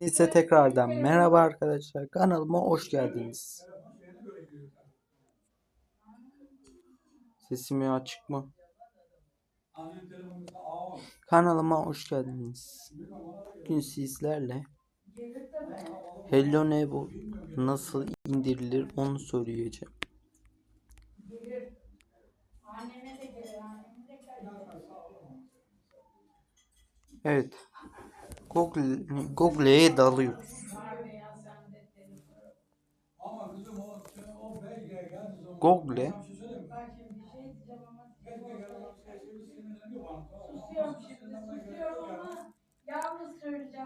Size tekrardan merhaba arkadaşlar. Kanalıma hoş geldiniz. Sesim açık mı? Kanalıma hoş geldiniz. Bugün sizlerle Hello Neighbor nasıl indirilir onu söyleyeceğim. Evet. Google Google'ye dalıyoruz. Google.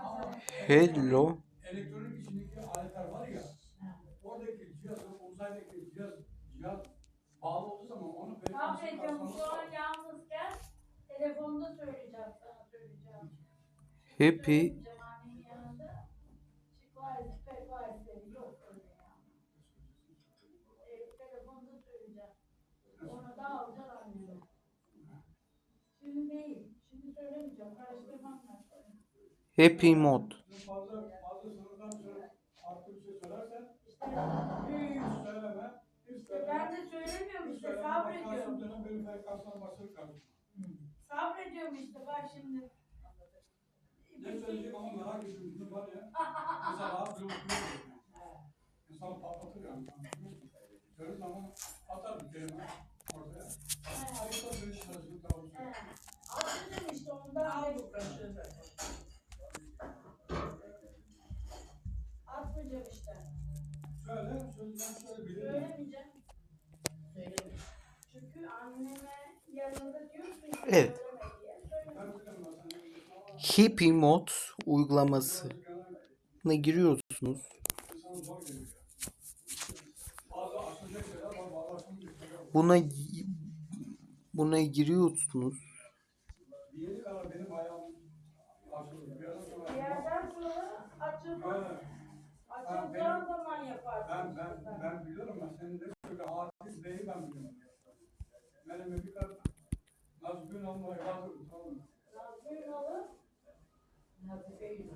Tamam. Hello Elektronik içindeki aletler var ya, oradaki cihazın, uzaydaki cihaz, cihaz bağlı olduğu zaman onu frekansını şu an yalnızken telefonda söyleyeceğim. Happy. Happy Mod şey ben de söylemiyorum işte sabrediyorum. Sabrediyorum işte bak şimdi. Ne söyleyecek ama merak ediyorum. Şimdi var ya. Mesela rahat bir okuyor. İnsan patlatır yani. Gördüğü zaman atar bir kelime ortaya. Ayıpta bir iş. He. Atacağım işte ondan. Al bu Atmayacağım işte. Söyle, sözden söyle bilir. Söylemeyeceğim. Çünkü anneme yanında diyorsun ki Evet. söyleme diye. Söyleme. Ben bilemem ben sana. Happy Mod uygulamasına giriyorsunuz. İnsan zor geliyor. Bazı açılacak şeyler var, bazı açılmayacak şeyler var. Buna buna giriyorsunuz. Ben, ben, ben biliyorum ben senin de böyle hakim değil ben biliyorum. Benim bir kadar Nazgün olmayı mı? Nazgül olur. Şey, şey.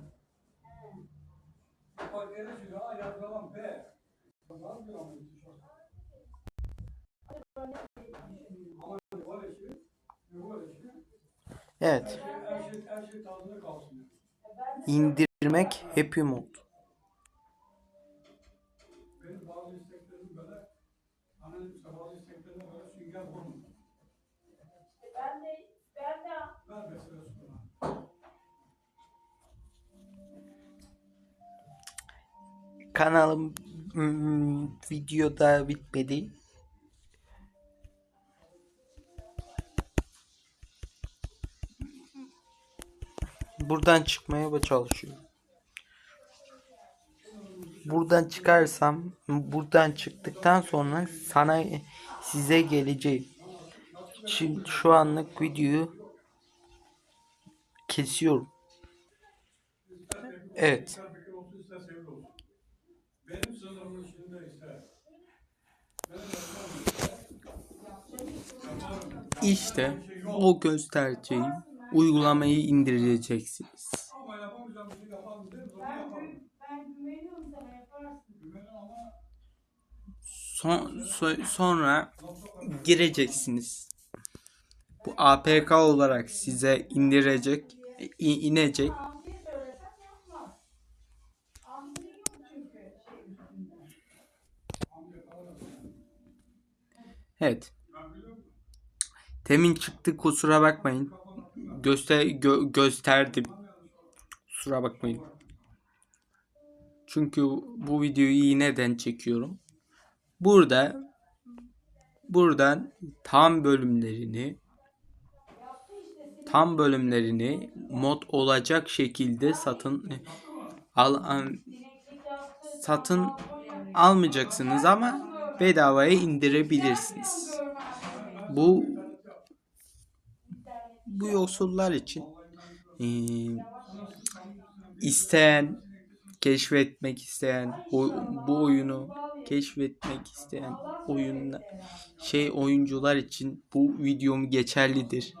Evet. şey, her şey, her şey tadında kalsın. yani. Ben de indirmek Happy Mod. Benim bazı isteklerim böyle, hani işte bazı isteklerime böyle sünger vurmuyor. Kanalım hmm, videoda bitmedi. Buradan çıkmaya çalışıyorum. Buradan çıkarsam, buradan çıktıktan sonra sana size geleceğim. Şimdi şu anlık videoyu kesiyorum. Evet. Benim sınırımın içinde. Yaparım. İşte o göstereceğim uygulamayı indireceksiniz. Son, so- sonra gireceksiniz. Bu APK olarak size indirecek, inecek. Evet. Temin çıktı kusura bakmayın. Göster gö- gösterdim. Kusura bakmayın. Çünkü bu videoyu neden çekiyorum? Burada buradan tam bölümlerini tam bölümlerini mod olacak şekilde satın al, al- satın almayacaksınız ama bedavaya indirebilirsiniz. Bu bu yoksullar için eee, isteyen keşfetmek isteyen o- bu oyunu keşfetmek isteyen oyunla şey oyuncular için bu videom geçerlidir.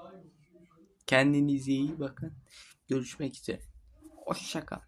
Kendinize iyi bakın. Görüşmek üzere. Hoşçakal.